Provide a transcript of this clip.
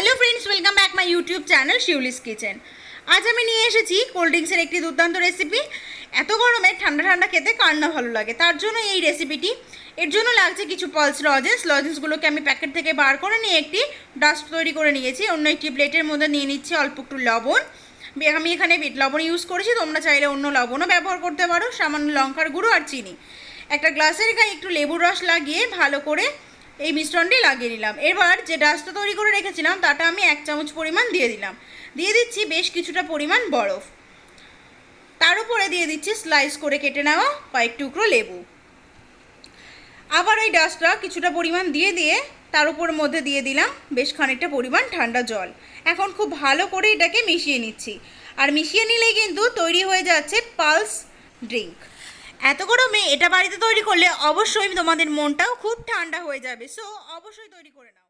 Hello friends welcome back my YouTube channel Shiuli's kitchen আজ আমি নিয়ে এসেছি কোল্ড ড্রিঙ্কসের একটি দুর্দান্ত রেসিপি এত গরমে ঠান্ডা ঠান্ডা খেতে কার না ভালো লাগে? তার জন্য এই রেসিপিটি এর জন্য লাগছে কিছু পালস লজেন্স লজেন্সগুলোকে আমি প্যাকেট থেকে বার করে নিয়ে একটি ডাস্ট তৈরি করে নিয়েছি। অন্য একটি প্লেটের মধ্যে নিয়ে নিচ্ছি অল্প একটু লবণ। আমি এখানে বিট লবণ ইউজ করেছি। তোমরা চাইলে অন্য লবণও ব্যবহার করতে পারো। সামান্য লঙ্কার গুঁড়ো আর চিনি। একটা গ্লাসের গায়ে একটু লেবুর রস লাগিয়ে ভালো করে এই মিশ্রণটি লাগিয়ে নিলাম। এবার যে ডাস্টটা তৈরি করে রেখেছিলাম তাটা আমি এক চামচ পরিমাণ দিয়ে দিলাম। দিয়ে দিচ্ছি বেশ কিছুটা পরিমাণ বরফ। তার উপরে দিয়ে দিচ্ছি স্লাইস করে কেটে নেওয়া কয়েক টুকরো লেবু। আবার ওই ডাস্টটা কিছুটা পরিমাণ দিয়ে দিয়ে তার উপর মধ্যে দিয়ে দিলাম বেশ খানিকটা পরিমাণ ঠান্ডা জল। এখন খুব ভালো করে এটাকে মিশিয়ে নিচ্ছি। আর মিশিয়ে নিলেই কিন্তু তৈরি হয়ে যাচ্ছে পালস ড্রিঙ্ক। এত গরমে এটা বাড়িতে তৈরি করলে অবশ্যই তোমাদের মনটাও খুব ঠান্ডা হয়ে যাবে। সো অবশ্যই তৈরি করে নাও।